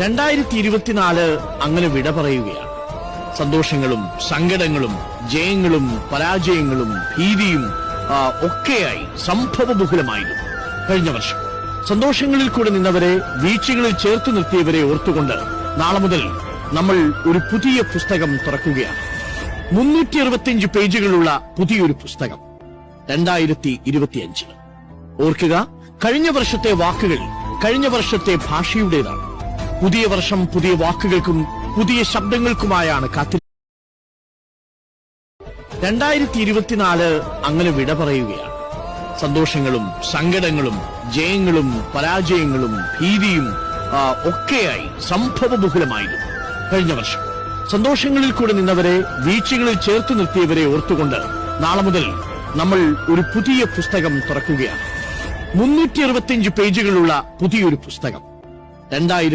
രണ്ടായിരത്തി ഇരുപത്തിനാല് അങ്ങനെ വിട പറയുകയാണ്. സന്തോഷങ്ങളും സങ്കടങ്ങളും ജയങ്ങളും പരാജയങ്ങളും ഭീതിയും ഒക്കെയായി സംഭവബഹുലമായിരുന്നു കഴിഞ്ഞ വർഷം. സന്തോഷങ്ങളിൽ കൂടെ നിന്നവരെ വീഴ്ചകളിൽ ചേർത്ത് നിർത്തിയവരെ ഓർത്തുകൊണ്ട് നാളെ മുതൽ നമ്മൾ ഒരു പുതിയ പുസ്തകം തുറക്കുകയാണ്. മുന്നൂറ്റി അറുപത്തിയഞ്ച് പേജുകളുള്ള പുതിയൊരു പുസ്തകം രണ്ടായിരത്തി ഇരുപത്തിയഞ്ച് ഓർക്കുക കഴിഞ്ഞ വർഷത്തെ വാക്കുകൾ കഴിഞ്ഞ വർഷത്തെ ഭാഷയുടേതാണ്. പുതിയ വർഷം പുതിയ വാക്കുകൾക്കും പുതിയ ശബ്ദങ്ങൾക്കുമായാണ് കാത്തി രണ്ടായിരത്തി ഇരുപത്തിനാല് അങ്ങനെ വിട പറയുകയാണ്. സന്തോഷങ്ങളും സങ്കടങ്ങളും ജയങ്ങളും പരാജയങ്ങളും ഭീതിയും ഒക്കെയായി സംഭവബഹുലമായിരുന്നു കഴിഞ്ഞ വർഷം സന്തോഷങ്ങളിൽ കൂടെ നിന്നവരെ വീഴ്ചകളിൽ ചേർത്ത് നിർത്തിയവരെ ഓർത്തുകൊണ്ട് നാളെ മുതൽ നമ്മൾ ഒരു പുതിയ പുസ്തകം തുറക്കുകയാണ്. മുന്നൂറ്റി അറുപത്തിയഞ്ച് പേജുകളുള്ള പുതിയൊരു പുസ്തകം. രണ്ടായിരത്തി